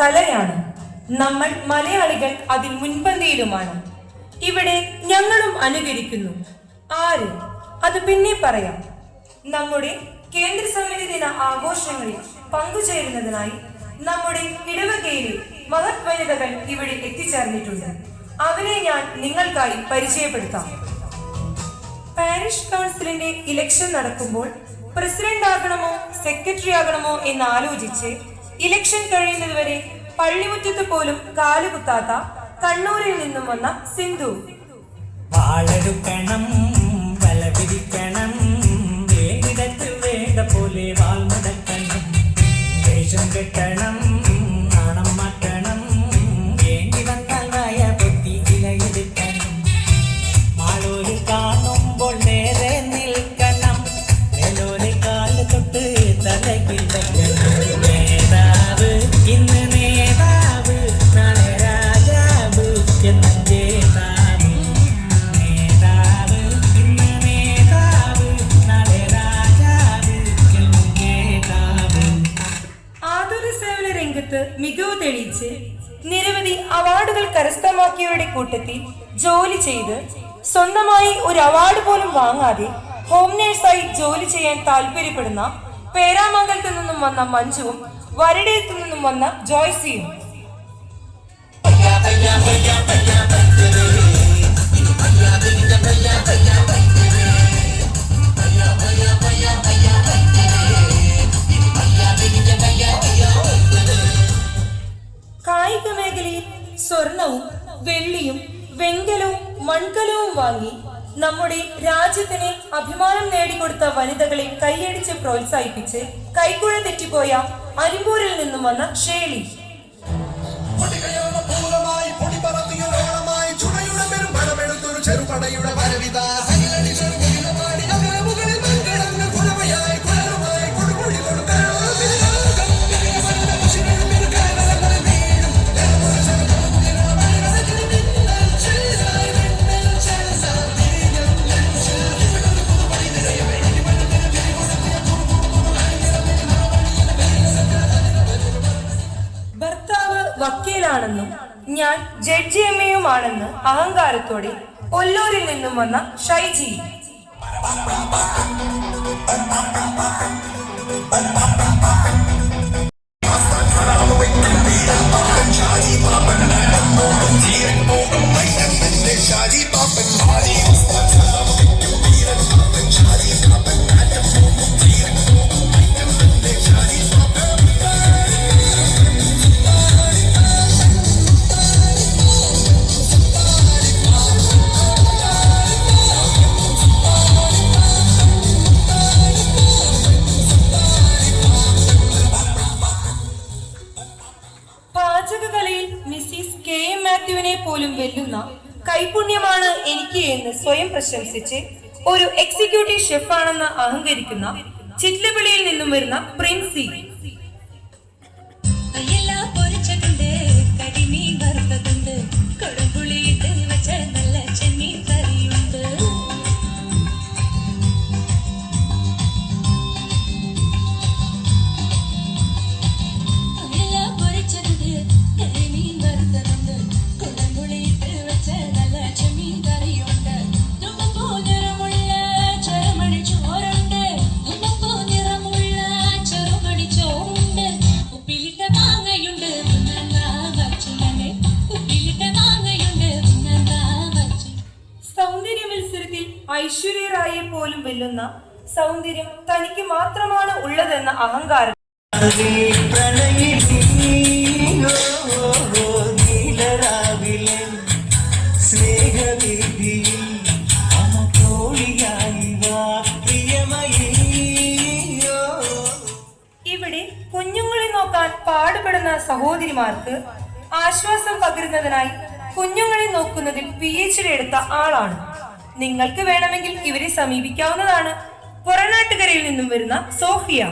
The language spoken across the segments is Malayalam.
കലയാണ്. നമ്മൾ മലയാളികൾ അതിൽ മുൻപന്തിയിലുമാണ്. ഇവിടെ ഞങ്ങളും അനുകരിക്കുന്നു. ആര്? അത് പിന്നെ പറയാം. നമ്മുടെ കേന്ദ്ര സമിതി ദിന ആഘോഷങ്ങളിൽ പങ്കുചേരുന്നതിനായി നമ്മുടെ ഇടവകയിലെ മഹത് വനിതകൾ ഇവിടെ എത്തിച്ചേർന്നിട്ടുണ്ട്. അവരെ ഞാൻ നിങ്ങൾക്കായി പരിചയപ്പെടുത്താം. പാരിഷ് കൗൺസിലിന്റെ ഇലക്ഷൻ നടക്കുമ്പോൾ പ്രസിഡന്റ് ആകണമോ സെക്രട്ടറി ആകണമോ എന്ന് ആലോചിച്ച് ഇലക്ഷൻ കഴിയുന്നതുവരെ പള്ളിമുറ്റത്ത് പോലും കാലുകുത്താത്ത കണ്ണൂരിൽ നിന്നും വന്ന സിന്ധു. വാളെടുക്കണം വലപിരിക്കണം വേണ്ടിടത്ത് വേണ്ട പോലെ വാൾ മുടക്കണം. വേഷം കെട്ടണം കൂട്ടത്തിൽ ജോലി ചെയ്ത് സ്വന്തമായി ഒരു അവാർഡ് പോലും വാങ്ങാതെ ഹോം നേഴ്സായി ജോലി ചെയ്യാൻ താല്പര്യപ്പെടുന്ന പേരാമംഗലത്തു നിന്നും വന്ന മഞ്ജുവും വരടയത്തു നിന്നും വന്ന ജോയ്സിയും വെങ്കലവും മൺകലവും വാങ്ങി നമ്മുടെ രാജ്യത്തിന് അഭിമാനം നേടിക്കൊടുത്ത വനിതകളെ കൈയടിച്ച് പ്രോത്സാഹിപ്പിച്ച് കൈക്കുഴ തെറ്റിപ്പോയ അരിമ്പൂരിൽ നിന്നും വന്ന ഷേളി. ചെറുപടയുടെ വക്കീലാണെന്നും ഞാൻ ജഡ്ജി എമ്മയുമാണെന്ന് അഹങ്കാരത്തോടെ ഒല്ലൂരിൽ നിന്നും വന്ന ഷൈജി ഷാജി. പോലും വെല്ലുന്ന കൈപുണ്യമാണ് എനിക്ക് എന്ന് സ്വയം പ്രശംസിച്ച് ഒരു എക്സിക്യൂട്ടീവ് ഷെഫാണെന്ന് അഹങ്കരിക്കുന്ന ചിറ്റ്ലപിളിയിൽ നിന്നും വരുന്ന പ്രിൻസി പോലും വെല്ലുന്ന സൗന്ദര്യം തനിക്ക് മാത്രമാണ് ഉള്ളതെന്ന അഹങ്കാരം. ഇവിടെ കുഞ്ഞുങ്ങളെ നോക്കാൻ പാടുപെടുന്ന സഹോദരിമാർക്ക് ആശ്വാസം പകരുന്നതിനായി കുഞ്ഞുങ്ങളെ നോക്കുന്നതിൽ പി എച്ച് ഡി എടുത്ത ആളാണ്. നിങ്ങൾക്ക് വേണമെങ്കിൽ ഇവരെ സമീപിക്കാവുന്നതാണ്. പുറനാട്ടുകരയിൽ നിന്നും വരുന്ന സോഫിയ.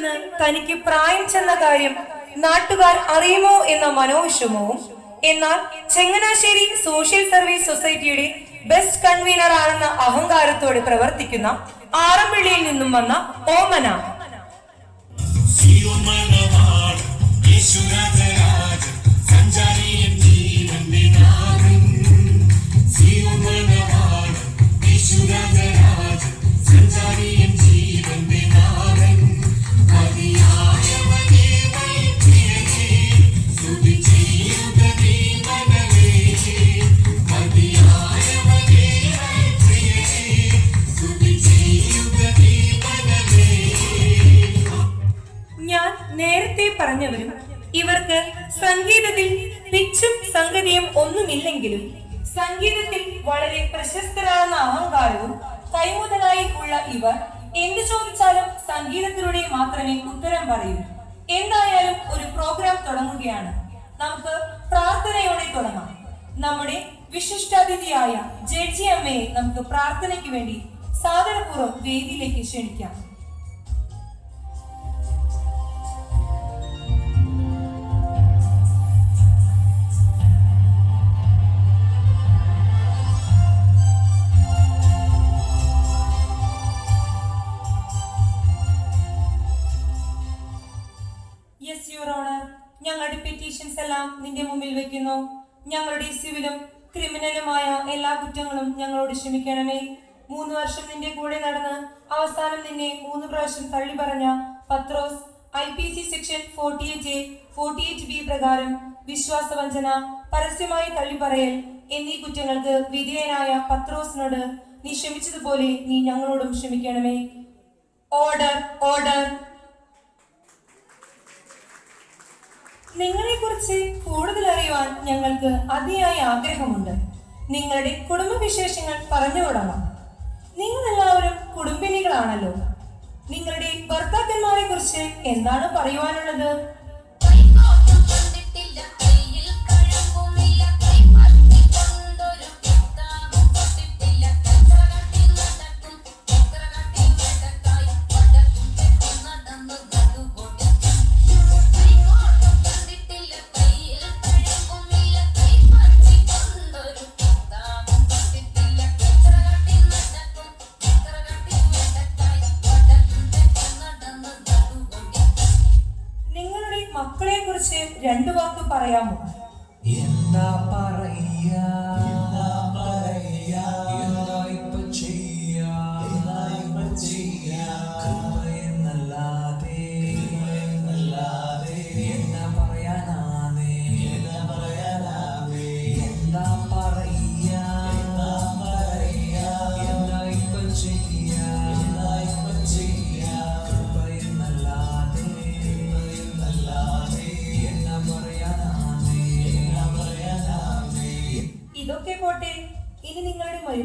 വന്ന് തനിക്ക് പ്രായം ചെന്ന കാര്യം നാട്ടുകാർ അറിയുമോ എന്ന മനോവിഷമവും എന്നാൽ ചെങ്ങനാശ്ശേരി സോഷ്യൽ സർവീസ് സൊസൈറ്റിയുടെ ബെസ്റ്റ് കൺവീനർ ആണെന്ന അഹങ്കാരത്തോടെ പ്രവർത്തിക്കുന്ന ആറമ്പിള്ളിയിൽ നിന്നും വന്ന ഓമന. സിയോമനവാട് ഒന്നുമില്ലെങ്കിലും സംഗീതത്തിൽ വളരെ പ്രശസ്തരാണെന്ന അഹങ്കാരവും കൈമുതലായി ഉള്ള ഇവർ എന്ത് ചോദിച്ചാലും സംഗീതത്തിലൂടെ മാത്രമേ ഉത്തരം പറയൂ. എന്തായാലും ഒരു പ്രോഗ്രാം തുടങ്ങുകയാണ്. നമുക്ക് പ്രാർത്ഥനയോടെ തുടങ്ങാം. നമ്മുടെ വിശിഷ്ടാതിഥിയായ ജഡ്ജി അമ്മയെ നമുക്ക് പ്രാർത്ഥനയ്ക്ക് വേണ്ടി സാദരപൂർവം വേദിയിലേക്ക് ക്ഷണിക്കാം. ഞങ്ങളുടെ സിവിലും ക്രിമിനലുമായ എല്ലാ കുറ്റങ്ങളും ഞങ്ങളോട് ക്ഷമിക്കണമേ. മൂന്ന് വർഷം നിന്റെ കൂടെ നടന്ന് അവസാനം നിന്നെ മൂന്ന് പ്രാവശ്യം തള്ളി പറഞ്ഞ Pathros I P C section forty eight A forty eight B പ്രകാരം വിശ്വാസവഞ്ചന പരസ്യമായി തള്ളിപ്പറയൽ എന്നീ കുറ്റങ്ങൾക്ക് വിധേയനായ പത്രോസിനോട് നീ ക്ഷമിച്ചതുപോലെ നീ ഞങ്ങളോടും ക്ഷമിക്കണമേ. ഓർഡർ ഓർഡർ നിങ്ങളെക്കുറിച്ച് കൂടുതൽ അറിയുവാൻ ഞങ്ങൾക്ക് അതിയായ ആഗ്രഹമുണ്ട്. നിങ്ങളുടെ കുടുംബവിശേഷങ്ങൾ പറഞ്ഞു തുടങ്ങാം നിങ്ങൾ എല്ലാവരും കുടുംബിനികളാണല്ലോ. നിങ്ങളുടെ ഭർത്താക്കന്മാരെ കുറിച്ച് എന്താണ് പറയുവാനുള്ളത്? എന്താ പറയാ എന്താ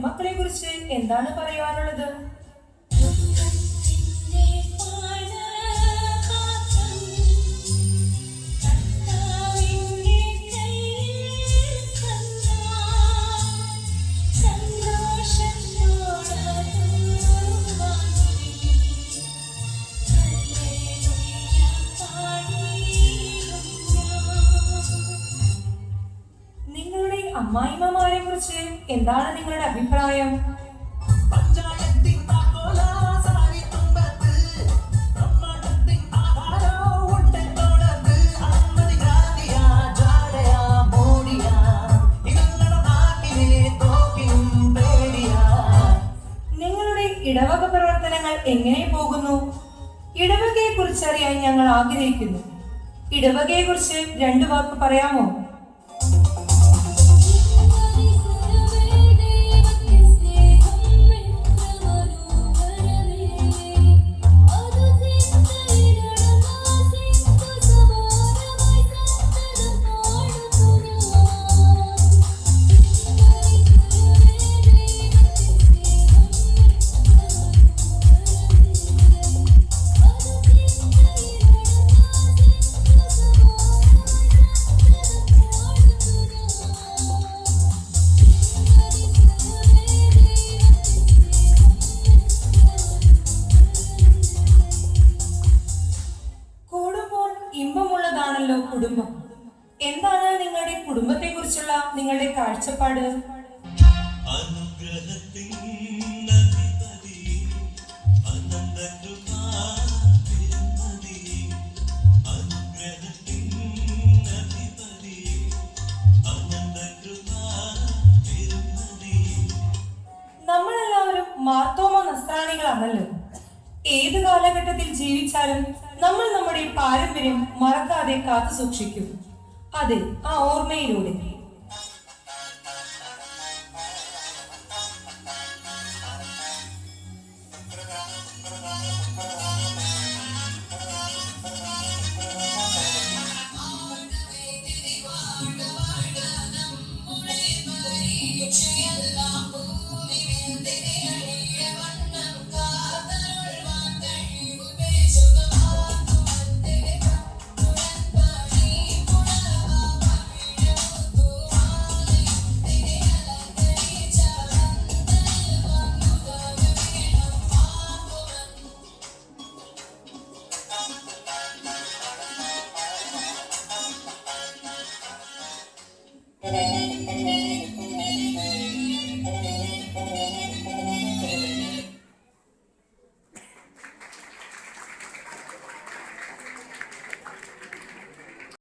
മരുമക്കളെ കുറിച്ച് എന്താണ് പറയുവാനുള്ളത് നിങ്ങളുടെ ഇടവക പ്രവർത്തനങ്ങൾ എങ്ങനെ പോകുന്നു? ഇടവകയെ കുറിച്ചറിയാൻ ഞങ്ങൾ ആഗ്രഹിക്കുന്നു. ഇടവകയെ കുറിച്ച് രണ്ടു വാക്ക് പറയാമോ? എന്താണ് നിങ്ങളുടെ കുടുംബത്തെ കുറിച്ചുള്ള നിങ്ങളുടെ കാഴ്ചപ്പാട്? നമ്മളെല്ലാവരും മാർത്തോമ നസ്രാണികളാണല്ലോ. ഏത് കാലഘട്ടത്തിൽ ജീവിച്ചാലും നമ്മൾ നമ്മുടെ പാരമ്പര്യം മറക്കാതെ കാത്തു സൂക്ഷിക്കും അതെ ആ ഓർമ്മയിലൂടെ.